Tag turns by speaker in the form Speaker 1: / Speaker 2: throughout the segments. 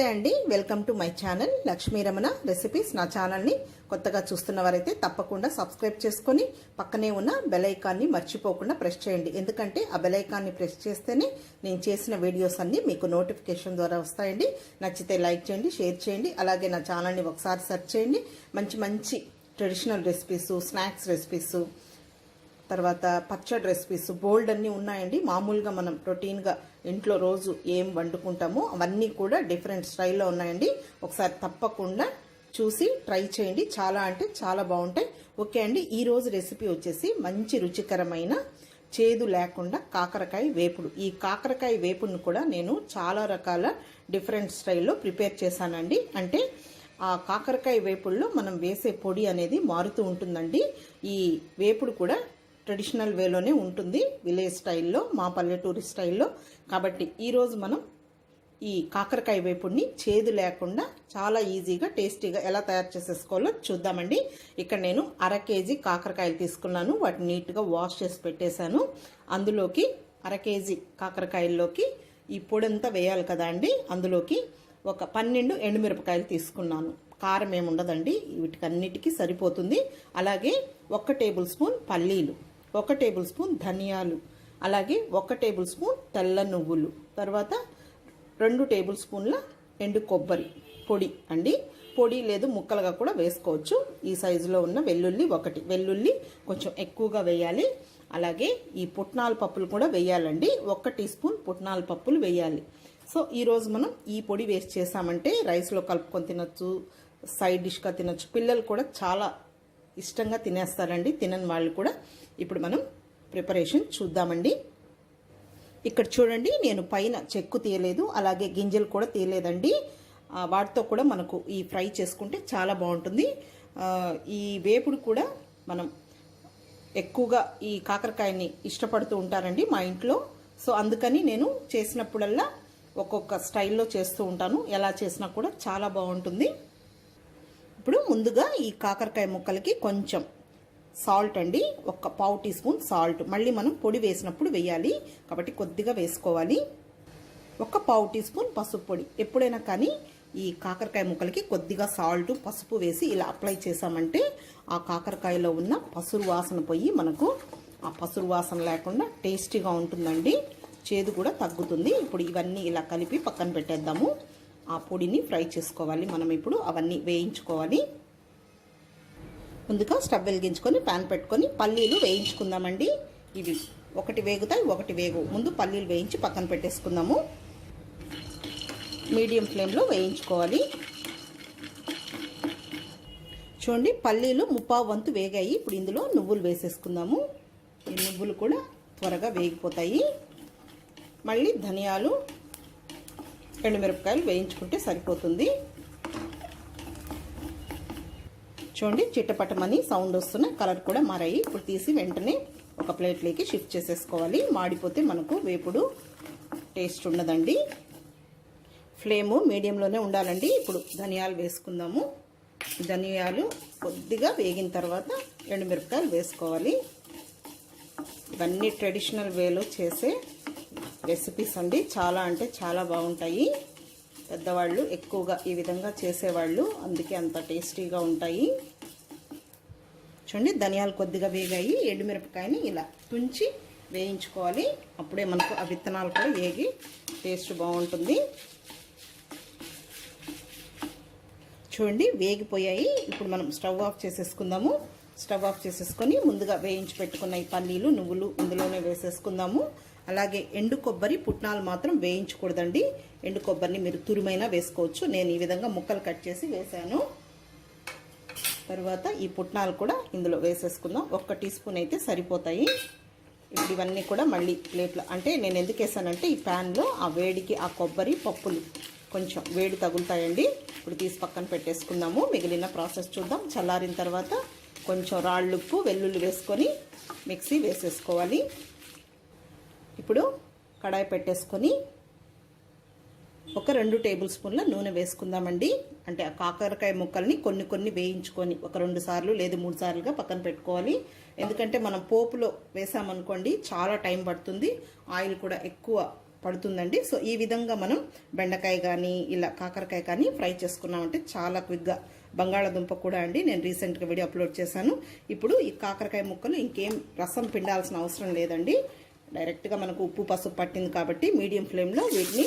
Speaker 1: నమస్తే అండి. Welcome to my channel Lakshmi Ramana recipes నా ఛానల్ని కొత్తగా చూస్తున్న వారైతే తప్పకుండా సబ్స్క్రైబ్ చేసుకొని పక్కనే ఉన్న బెలైకాన్ని మర్చిపోకుండా ప్రెస్ చేయండి. ఎందుకంటే ఆ బెలైకాన్ని ప్రెస్ చేస్తేనే నేను చేసిన వీడియోస్ అన్నీ మీకు నోటిఫికేషన్ ద్వారా వస్తాయండి. నచ్చితే లైక్ చేయండి షేర్ చేయండి అలాగే నా ఛానల్ని ఒకసారి సెర్చ్ చేయండి. మంచి మంచి ట్రెడిషనల్ రెసిపీస్ స్నాక్స్ రెసిపీస్ తర్వాత పచ్చడి రెసిపీస్ బోల్డ్ అన్నీ ఉన్నాయండి. మామూలుగా మనం రొటీన్గా ఇంట్లో రోజు ఏం వండుకుంటామో అవన్నీ కూడా డిఫరెంట్ స్టైల్లో ఉన్నాయండి. ఒకసారి తప్పకుండా చూసి ట్రై చేయండి. చాలా అంటే చాలా బాగుంటాయి. ఓకే అండి ఈ రోజు రెసిపీ వచ్చేసి మంచి రుచికరమైన చేదు లేకుండా కాకరకాయ వేపుడు. ఈ కాకరకాయ వేపుడును కూడా నేను చాలా రకాల డిఫరెంట్ స్టైల్లో ప్రిపేర్ చేశానండి. అంటే ఆ కాకరకాయ వేపుడులో మనం వేసే పొడి అనేది మారుతూ ఉంటుందండి. ఈ వేపుడు కూడా ట్రెడిషనల్ వేలోనే ఉంటుంది విలేజ్ స్టైల్లో మా పల్లెటూరి స్టైల్లో కాబట్టి ఈరోజు మనం ఈ కాకరకాయ వేపుడిని చేదు లేకుండా చాలా ఈజీగా టేస్టీగా ఎలా తయారు చేసేసుకోవాలో చూద్దామండి. ఇక్కడ నేను అర కేజీ కాకరకాయలు తీసుకున్నాను వాటిని నీట్గా వాష్ చేసి పెట్టేశాను. అందులోకి అర కేజీ కాకరకాయల్లోకి ఈ పొడంతా వేయాలి కదా అండి. అందులోకి ఒక పన్నెండు ఎండుమిరపకాయలు తీసుకున్నాను. కారం ఏమి ఉండదండి వీటికన్నిటికీ సరిపోతుంది. అలాగే ఒక్క టేబుల్ స్పూన్ పల్లీలు. ఒక టేబుల్ స్పూన్ ధనియాలు అలాగే ఒక టేబుల్ స్పూన్ తెల్ల నువ్వులు తర్వాత రెండు టేబుల్ స్పూన్ల ఎండు కొబ్బరి పొడి అండి. పొడి లేదు ముక్కలుగా కూడా వేసుకోవచ్చు. ఈ సైజులో ఉన్న వెల్లుల్లి ఒకటి. వెల్లుల్లి కొంచెం ఎక్కువగా వేయాలి. అలాగే ఈ పుట్నాల పప్పులు కూడా వేయాలండి. ఒక టీ స్పూన్ పుట్నాల పప్పులు వేయాలి. సో ఈరోజు మనం ఈ పొడి వేస్ట్ చేసామంటే రైస్లో కలుపుకొని తినచ్చు సైడ్ డిష్గా తినొచ్చు. పిల్లలు కూడా చాలా ఇష్టంగా తినేస్తారండి. తినని వాళ్ళు కూడా ఇప్పుడు మనం ప్రిపరేషన్ చూద్దామండి. ఇక్కడ చూడండి నేను పైన చెక్కు తీయలేదు అలాగే గింజలు కూడా తీయలేదండి. వాటితో కూడా మనకు ఈ ఫ్రై చేసుకుంటే చాలా బాగుంటుంది. ఈ వేపుడు కూడా మనం ఎక్కువగా ఈ కాకరకాయని ఇష్టపడుతూ ఉంటారండి మా ఇంట్లో. సో అందుకని నేను చేసినప్పుడల్లా ఒక్కొక్క స్టైల్లో చేస్తూ ఉంటాను. ఎలా చేసినా కూడా చాలా బాగుంటుంది. ఇప్పుడు ముందుగా ఈ కాకరకాయ ముక్కలకి కొంచెం సాల్ట్ అండి. ఒక పావు టీ స్పూన్ సాల్ట్. మళ్ళీ మనం పొడి వేసినప్పుడు వేయాలి. కాబట్టి కొద్దిగా వేసుకోవాలి. ఒక పావు టీ స్పూన్ పసుపు పొడి. ఎప్పుడైనా కానీ ఈ కాకరకాయ ముక్కలకి కొద్దిగా సాల్ట్ పసుపు వేసి ఇలా అప్లై చేసామంటే ఆ కాకరకాయలో ఉన్న పసురు వాసన పోయి మనకు ఆ పసురు వాసన లేకుండా టేస్టీగా ఉంటుందండి. చేదు కూడా తగ్గుతుంది. ఇప్పుడు ఇవన్నీ ఇలా కలిపి పక్కన పెట్టేద్దాము. ఆ పొడిని ఫ్రై చేసుకోవాలి. మనం ఇప్పుడు అవన్నీ వేయించుకోవాలి. ముందుగా స్టవ్ వెలిగించుకొని ప్యాన్ పెట్టుకొని పల్లీలు వేయించుకుందామండి. ఇవి ఒకటి వేగుతాయి ఒకటి వేగు. ముందు పల్లీలు వేయించి పక్కన పెట్టేసుకుందాము. మీడియం ఫ్లేమ్లో వేయించుకోవాలి. చూడండి పల్లీలు ముప్పావు వంతు వేగాయి. ఇప్పుడు ఇందులో నువ్వులు వేసేసుకుందాము. ఈ నువ్వులు కూడా త్వరగా వేగిపోతాయి. మళ్ళీ ధనియాలు ఎండుమిరపకాయలు వేయించుకుంటే సరిపోతుంది. చూడండి చిట్టపటమని సౌండ్ వస్తున్న కలర్ కూడా మారాయి. ఇప్పుడు తీసి వెంటనే ఒక ప్లేట్లోకి షిఫ్ట్ చేసేసుకోవాలి. మాడిపోతే మనకు వేపుడు టేస్ట్ ఉండదండి. ఫ్లేము మీడియంలోనే ఉండాలండి. ఇప్పుడు ధనియాలు వేసుకుందాము. ధనియాలు కొద్దిగా వేగిన తర్వాత ఎండుమిరపకాయలు వేసుకోవాలి. ఇవన్నీ ట్రెడిషనల్ వేలో చేసే రెసిపీస్ అండి. చాలా అంటే చాలా బాగుంటాయి. పెద్దవాళ్ళు ఎక్కువగా ఈ విధంగా చేసేవాళ్ళు. అందుకే అంత టేస్టీగా ఉంటాయి. చూడండి ధనియాలు కొద్దిగా వేగాయి. ఎండుమిరపకాయని ఇలా తుంచి వేయించుకోవాలి. అప్పుడే మనకు ఆ విత్తనాలు కూడా వేగి టేస్ట్ బాగుంటుంది. చూడండి వేగిపోయాయి. ఇప్పుడు మనం స్టవ్ ఆఫ్ చేసేసుకుందాము. స్టవ్ ఆఫ్ చేసేసుకొని ముందుగా వేయించి పెట్టుకున్న ఈ పల్లీలు నువ్వులు ఇందులోనే వేసేసుకుందాము. అలాగే ఎండు కొబ్బరి పుట్నాలు మాత్రం వేయించకూడదండి. ఎండు కొబ్బరిని మీరు తురుమైనా వేసుకోవచ్చు. నేను ఈ విధంగా ముక్కలు కట్ చేసి వేసాను తర్వాత ఈ పుట్నాలు కూడా ఇందులో వేసేసుకుందాం. ఒక్క టీ స్పూన్ అయితే సరిపోతాయి. ఇప్పుడు ఇవన్నీ కూడా మళ్ళీ ప్లేట్లో అంటే నేను ఎందుకు వేసానంటే ఈ ప్యాన్లో ఆ వేడికి ఆ కొబ్బరి పప్పులు కొంచెం వేడి తగులుతాయండి. ఇప్పుడు తీసి పక్కన పెట్టేసుకుందాము. మిగిలిన ప్రాసెస్ చూద్దాం. చల్లారిన తర్వాత కొంచెం రాళ్ళుప్పు వెల్లుల్లి వేసుకొని మిక్సీ వేసేసుకోవాలి. ఇప్పుడు కడాయి పెట్టేసుకొని ఒక రెండు టేబుల్ స్పూన్ల నూనె వేసుకుందామండి. అంటే ఆ కాకరకాయ ముక్కల్ని కొన్ని కొన్ని వేయించుకొని ఒక రెండు సార్లు లేదు మూడు సార్లుగా పక్కన పెట్టుకోవాలి. ఎందుకంటే మనం పోపులో వేసామనుకోండి చాలా టైం పడుతుంది. ఆయిల్ కూడా ఎక్కువ పడుతుందండి. సో ఈ విధంగా మనం బెండకాయ కానీ ఇలా కాకరకాయ కానీ ఫ్రై చేసుకున్నామంటే చాలా క్విక్గా బంగాళాదుంప కూడా అండి. నేను రీసెంట్గా వీడియో అప్లోడ్ చేశాను. ఇప్పుడు ఈ కాకరకాయ ముక్కలు ఇంకేం రసం పిండాల్సిన అవసరం లేదండి. డైరెక్ట్గా మనకు ఉప్పు పసుపు పట్టింది కాబట్టి మీడియం ఫ్లేమ్లో వీటిని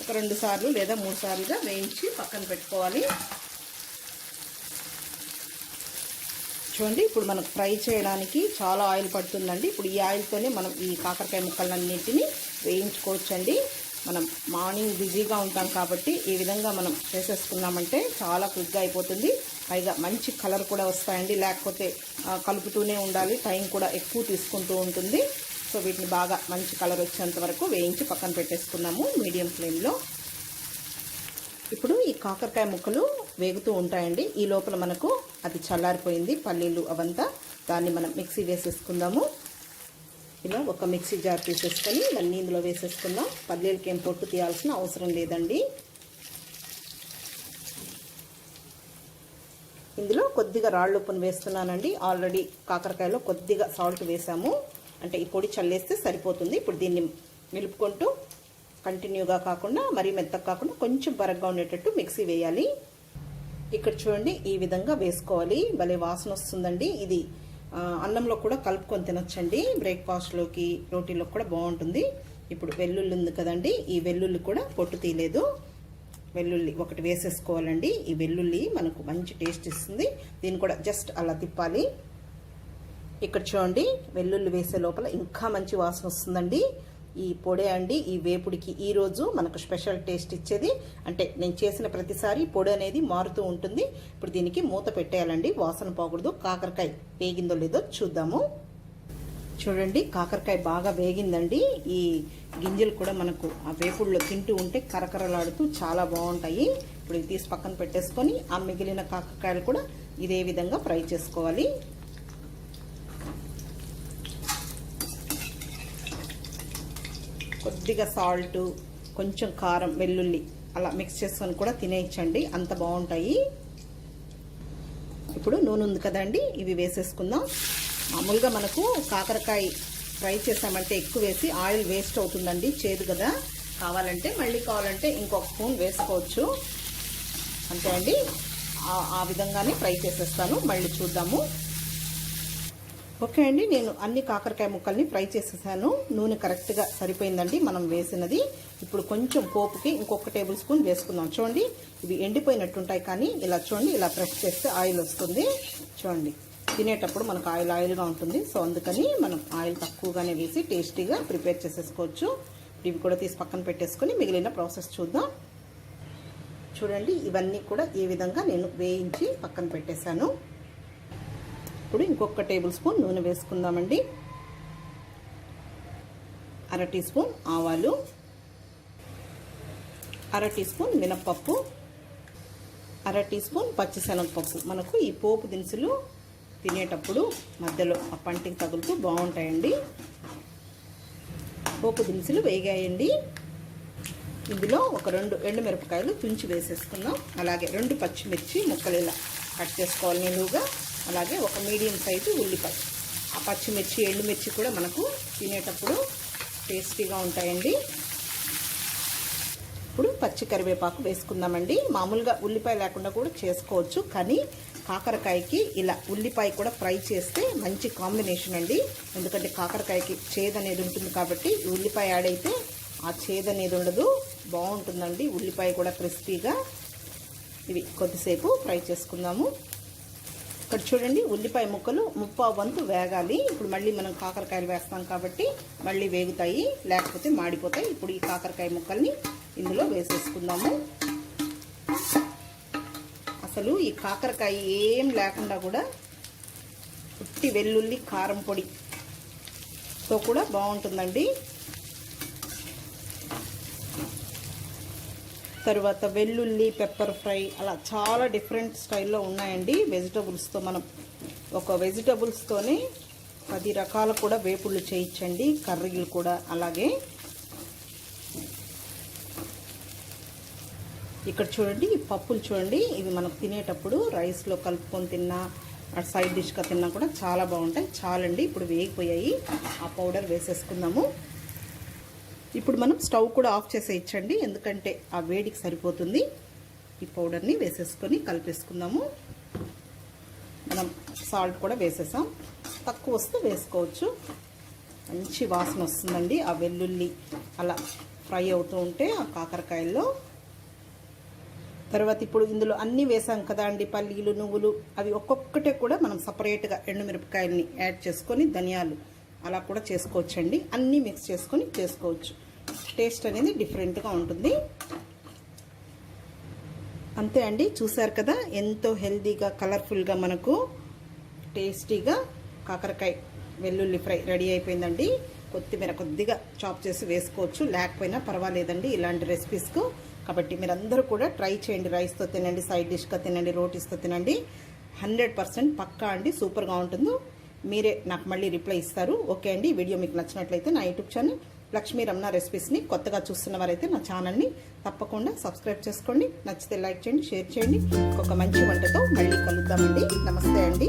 Speaker 1: ఒక రెండు సార్లు లేదా మూడు సార్లుగా వేయించి పక్కన పెట్టుకోవాలి. చూడండి ఇప్పుడు మనకు ఫ్రై చేయడానికి చాలా ఆయిల్ పడుతుందండి. ఇప్పుడు ఈ ఆయిల్తోనే మనం ఈ కాకరకాయ ముక్కలన్నింటినీ వేయించుకోవచ్చండి. మనం మార్నింగ్ బిజీగా ఉంటాం కాబట్టి ఈ విధంగా మనం చేసేసుకున్నామంటే చాలా క్విక్గా అయిపోతుంది. పైగా మంచి కలర్ కూడా వస్తాయండి. లేకపోతే కలుపుతూనే ఉండాలి. టైం కూడా ఎక్కువ తీసుకుంటూ ఉంటుంది. సో వీటిని బాగా మంచి కలర్ వచ్చేంత వరకు వేయించి పక్కన పెట్టేసుకున్నాము మీడియం ఫ్లేమ్లో. ఇప్పుడు ఈ కాకరకాయ ముక్కలు వేగుతూ ఉంటాయండి. ఈ లోపల మనకు అది చల్లారిపోయింది పల్లీలు అవంతా. దాన్ని మనం మిక్సీ వేసేసుకుందాము. ఇలా ఒక మిక్సీ జార్ తీసేసుకొని ఇవన్నీ ఇందులో వేసేసుకుందాం. పల్లీలకి ఏం పొట్టు తీయాల్సిన అవసరం లేదండి. ఇందులో కొద్దిగా రాళ్ళు ఉప్పును వేస్తున్నానండి. ఆల్రెడీ కాకరకాయలో కొద్దిగా సాల్ట్ వేసాము. అంటే ఈ పొడి చల్లేస్తే సరిపోతుంది. ఇప్పుడు దీన్ని నిలుపుకుంటూ కంటిన్యూగా కాకుండా మరీ మెత్తగా కాకుండా కొంచెం బరగ్గా ఉండేటట్టు మిక్సీ వేయాలి. ఇక్కడ చూడండి ఈ విధంగా వేసుకోవాలి. భలే వాసన వస్తుందండి. ఇది అన్నంలో కూడా కలుపుకొని తినొచ్చండి. బ్రేక్ఫాస్ట్లోకి రోటీలోకి కూడా బాగుంటుంది. ఇప్పుడు వెల్లుల్లి ఉంది కదండి ఈ వెల్లుల్లి కూడా పొట్టు తీయలేదు. వెల్లుల్లి ఒకటి వేసేసుకోవాలండి. ఈ వెల్లుల్లి మనకు మంచి టేస్ట్ ఇస్తుంది. దీన్ని కూడా జస్ట్ అలా తిప్పాలి. ఇక్కడ చూడండి వెల్లుల్లి వేసే లోపల ఇంకా మంచి వాసన వస్తుందండి. ఈ పొడే అండి ఈ వేపుడికి ఈరోజు మనకు స్పెషల్ టేస్ట్ ఇచ్చేది. అంటే నేను చేసిన ప్రతిసారి పొడి అనేది మారుతూ ఉంటుంది. ఇప్పుడు దీనికి మూత పెట్టేయాలండి. వాసన పోకూడదు. కాకరకాయ వేగిందో లేదో చూద్దాము. చూడండి కాకరకాయ బాగా వేగిందండి. ఈ గింజలు కూడా మనకు ఆ వేపుడులో తింటూ ఉంటే కరకరలాడుతూ చాలా బాగుంటాయి. ఇప్పుడు ఇది తీసి పక్కన పెట్టేసుకొని ఆ మిగిలిన కాకరకాయలు కూడా ఇదే విధంగా ఫ్రై చేసుకోవాలి. కొద్దిగా సాల్ట్ కొంచెం కారం వెల్లుల్లి అలా మిక్స్ చేసుకొని కూడా తినేయచ్చండి. అంత బాగుంటాయి. ఇప్పుడు నూనె ఉంది కదండి ఇవి వేసేసుకుందాం. మామూలుగా మనకు కాకరకాయ ఫ్రై చేసామంటే ఎక్కువ వేసి ఆయిల్ వేస్ట్ అవుతుందండి చేదు కదా. కావాలంటే మళ్ళీ కావాలంటే ఇంకొక స్పూన్ వేసుకోవచ్చు. అంతే అండి. ఆ- ఆ విధంగానే ఫ్రై చేసేస్తాను. మళ్ళీ చూద్దాము. ఓకే అండి నేను అన్ని కాకరకాయ ముక్కల్ని ఫ్రై చేసేసాను. నూనె కరెక్ట్గా సరిపోయిందండి మనం వేసినది. ఇప్పుడు కొంచెం పోపుకి ఇంకొక టేబుల్ స్పూన్ వేసుకుందాం. చూడండి ఇవి ఎండిపోయినట్టుంటాయి కానీ ఇలా చూడండి ఇలా ప్రెస్ చేస్తే ఆయిల్ వస్తుంది. చూడండి తినేటప్పుడు మనకు ఆయిల్ ఆయిల్గా ఉంటుంది. సో అందుకని మనం ఆయిల్ తక్కువగానే వేసి టేస్టీగా ప్రిపేర్ చేసేసుకోవచ్చు. ఇవి కూడా తీసి పక్కన పెట్టేసుకొని మిగిలిన ప్రాసెస్ చూద్దాం. చూడండి ఇవన్నీ కూడా ఈ విధంగా నేను వేయించి పక్కన పెట్టేశాను. ఇప్పుడు ఇంకొక టేబుల్ స్పూన్ నూనె వేసుకుందామండి. అర టీ స్పూన్ ఆవాలు అర టీ స్పూన్ మినప్పప్పు అర టీ స్పూన్ పచ్చిశనగపప్పు. మనకు ఈ పోపు దినుసులు తినేటప్పుడు మధ్యలో ఆ పంటికి తగులుతూ బాగుంటాయండి. పోపు దినుసులు వేగాయండి. ఇందులో ఒక రెండు ఎండుమిరపకాయలు తుంచి వేసేసుకుందాం. అలాగే రెండు పచ్చిమిర్చి ముక్కలు ఇలా కట్ చేసుకోవాలి నిలువుగా అలాగే ఒక మీడియం సైజు ఉల్లిపాయ. ఆ పచ్చిమిర్చి ఎండుమిర్చి కూడా మనకు తినేటప్పుడు టేస్టీగా ఉంటాయండి. ఇప్పుడు పచ్చి కరివేపాకు వేసుకుందామండి. మామూలుగా ఉల్లిపాయ లేకుండా కూడా చేసుకోవచ్చు కానీ కాకరకాయకి ఇలా ఉల్లిపాయ కూడా ఫ్రై చేస్తే మంచి కాంబినేషన్ అండి. ఎందుకంటే కాకరకాయకి చేదు అనేది ఉంటుంది కాబట్టి ఉల్లిపాయ యాడ్ అయితే ఆ చేదు అనేది ఉండదు. బాగుంటుందండి. ఉల్లిపాయ కూడా క్రిస్పీగా. ఇవి కొద్దిసేపు ఫ్రై చేసుకుందాము. ఇక్కడ చూడండి ఉల్లిపాయ ముక్కలు ముప్పావు వంతు వేగాలి. ఇప్పుడు మళ్ళీ మనం కాకరకాయలు వేస్తాం కాబట్టి మళ్ళీ వేగుతాయి లేకపోతే మాడిపోతాయి. ఇప్పుడు ఈ కాకరకాయ ముక్కల్ని ఇందులో వేసేసుకుందాము. అసలు ఈ కాకరకాయ ఏం లేకుండా కూడా పుట్టి వెల్లుల్లి కారం పొడితో కూడా బాగుంటుందండి. తర్వాత వెల్లుల్లి పెప్పర్ ఫ్రై అలా చాలా డిఫరెంట్ స్టైల్లో ఉన్నాయండి. వెజిటబుల్స్తో మనం ఒక వెజిటబుల్స్తోనే పది రకాల కూడా వేపుళ్ళు చేయించండి. కర్రీలు కూడా అలాగే. ఇక్కడ చూడండి ఈ పప్పులు చూడండి. ఇవి మనం తినేటప్పుడు రైస్లో కలుపుకొని తిన్నా అటు సైడ్ డిష్గా తిన్నా కూడా చాలా బాగుంటాయి. చాలండి. ఇప్పుడు వేగిపోయాయి. ఆ పౌడర్ వేసేసుకుందాము. ఇప్పుడు మనం స్టవ్ కూడా ఆఫ్ చేసేయచ్చండి. ఎందుకంటే ఆ వేడికి సరిపోతుంది. ఈ పౌడర్ని వేసేసుకొని కలిపేసుకుందాము. మనం సాల్ట్ కూడా వేసేసాం. తక్కువ వస్తే వేసుకోవచ్చు. మంచి వాసన వస్తుందండి. ఆ వెల్లుల్లి అలా ఫ్రై అవుతూ ఉంటే ఆ కాకరకాయల్లో. తర్వాత ఇప్పుడు ఇందులో అన్నీ వేసాం కదా అండి. పల్లీలు నువ్వులు అవి ఒక్కొక్కటే కూడా మనం సపరేట్గా ఎండుమిరపకాయలని యాడ్ చేసుకొని ధనియాలు అలా కూడా చేసుకోవచ్చండి. అన్నీ మిక్స్ చేసుకొని చేసుకోవచ్చు. టేస్ట్ అనేది డిఫరెంట్గా ఉంటుంది. అంతే అండి. చూసారు కదా ఎంతో హెల్తీగా కలర్ఫుల్గా మనకు టేస్టీగా కాకరకాయ వెల్లుల్లి ఫ్రై రెడీ అయిపోయిందండి. కొత్తిమీర కొద్దిగా చాప్ చేసి వేసుకోవచ్చు. లేకపోయినా పర్వాలేదండి ఇలాంటి రెసిపీస్కు కాబట్టి మీరందరూ కూడా ట్రై చేయండి. రైస్తో తినండి సైడ్ డిష్గా తినండి రోటీస్తో తినండి. హండ్రెడ్ పర్సెంట్ పక్కా అండి. సూపర్గా ఉంటుందో? మీరే నాకు మళ్ళీ రిప్లై ఇస్తారు. ఓకే అండి ఈ వీడియో మీకు నచ్చినట్లయితే నా యూట్యూబ్ ఛానల్ లక్ష్మీ రమణ రెసిపీస్ని కొత్తగా చూస్తున్న వారైతే నా ఛానల్ని తప్పకుండా సబ్స్క్రైబ్ చేసుకోండి. నచ్చితే లైక్ చేయండి షేర్ చేయండి. ఒక మంచి వంటతో మళ్ళీ కలుద్దామండి. నమస్తే అండి.